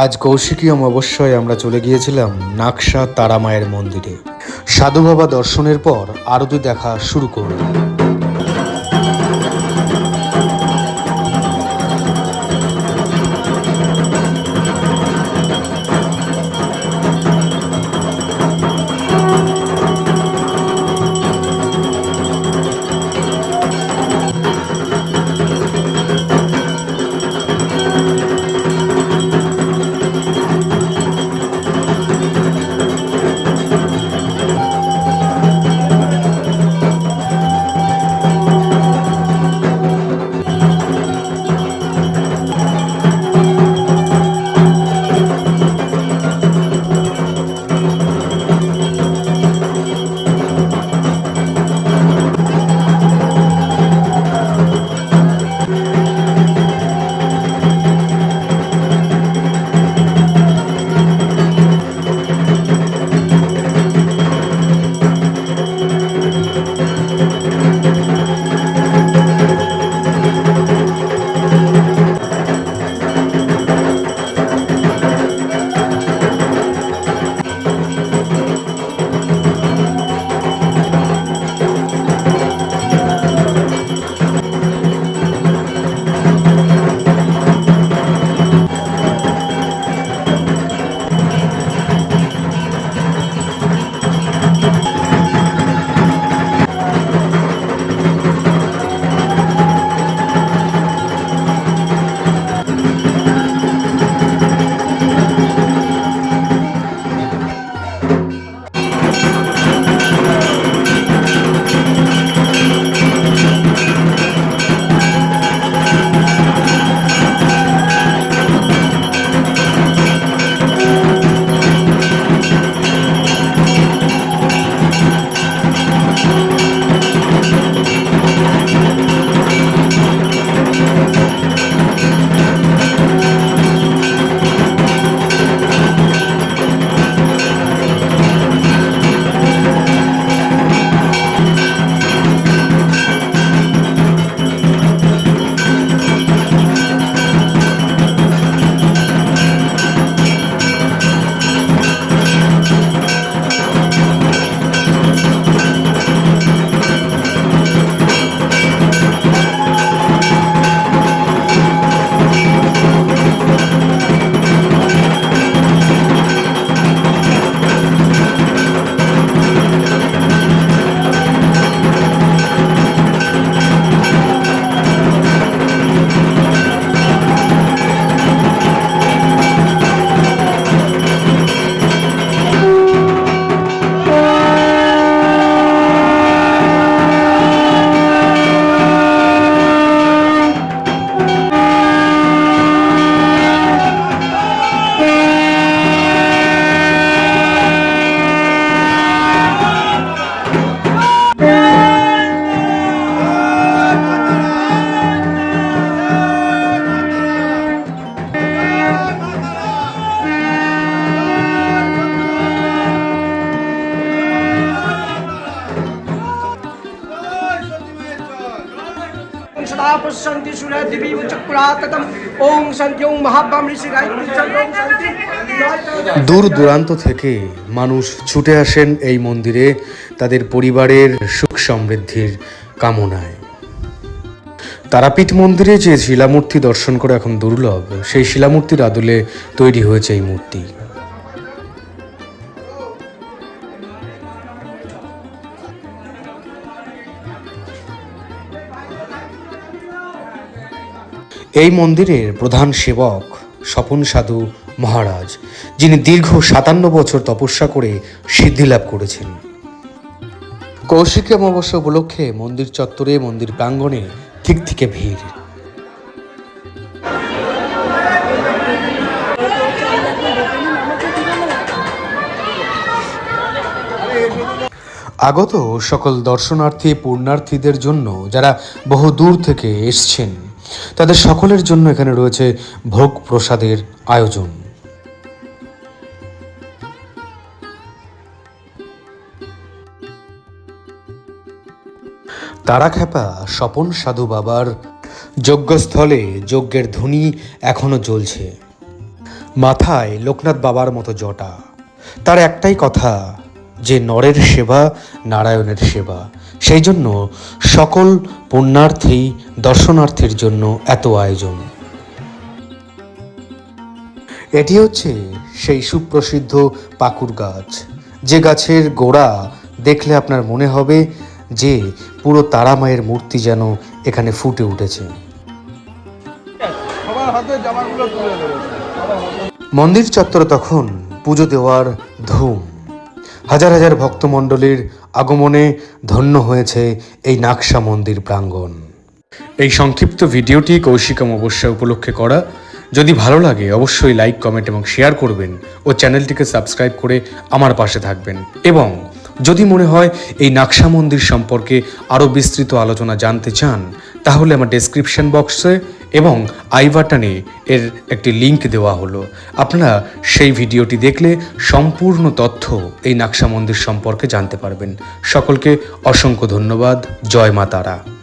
আজ কৌশিকী অমাবস্যায় আমরা চলে গিয়েছিলাম নাকশা তারামায়ের মন্দিরে। সাধু বাবা দর্শনের পর আরতি দেখা শুরু করলাম। सदा पश्यन्ति सूर्य दिवि चक्राततम ओम शांति ओम महाब्रह्म ऋषि गायत्री चंद्र ओम शांति দূর দূরান্ত থেকে মানুষ ছুটে আসেন এই মন্দিরে তাদের পরিবারের সুখ সমৃদ্ধির কামনায় তারাপীঠ মন্দিরে যে শিলামূর্তি দর্শন করা এখন দুর্লভ সেই শিলামূর্তির আদলে তৈরি হয়েছে এই মূর্তি এই মন্দিরের প্রধান সেবক স্বপন সাধু মহারাজ, যিনি দীর্ঘ সাতান্ন বছর তপস্যা করে সিদ্ধি লাভ করেছেন। কৌশিকী অমাবস্যা উপলক্ষে মন্দির চত্বরে, মন্দির প্রাঙ্গণে ঠিক থেকে ভিড়। আগত সকল দর্শনার্থী পূর্ণার্থীদের জন্য যারা বহু দূর থেকে এসছেন তাদের সকলের জন্য এখানে রয়েছে ভোগ প্রসাদের আয়োজন। তারাখ্যাপা স্বপন সাধু বাবার যজ্ঞস্থলে যজ্ঞের ধ্বনি এখনও জ্বলছে। মাথায় লোকনাথ বাবার মতো জটা। তার একটাই কথা যে নরের সেবা নারায়ণের সেবা। সেই জন্য সকল পুণ্যার্থী দর্শনার্থীর জন্য এত আয়োজন। এটি হচ্ছে সেই সুপ্রসিদ্ধ পাকুর গাছ। যে গাছের গোড়া দেখলে আপনার মনে হবে যে পুরো তারা মায়ের মূর্তি যেন এখানে ফুটে উঠেছে। মন্দির চত্বরে তখন পুজো দেওয়ার ধুম। হাজার হাজার ভক্তমণ্ডলীর আগমনে ধন্য হয়েছে এই নাকশা মন্দির প্রাঙ্গণ। এই সংক্ষিপ্ত ভিডিওটি কৌশিক অমাবস্যা উপলক্ষে করা। যদি ভালো লাগে, অবশ্যই লাইক, কমেন্ট এবং শেয়ার করবেন ও চ্যানেলটিকে সাবস্ক্রাইব করে আমার পাশে থাকবেন। এবং যদি মনে হয় এই নাকশা মন্দির সম্পর্কে আরও বিস্তৃত আলোচনা জানতে চান তাহলে আমার ডেসক্রিপশন বক্সে এবং আই বাটনে এর একটি লিংক দেওয়া হলো। আপনারা সেই ভিডিওটি দেখলে সম্পূর্ণ তথ্য এই নাকশা মন্দির সম্পর্কে জানতে পারবেন। সকলকে অসংখ্য ধন্যবাদ। জয় মা তারা।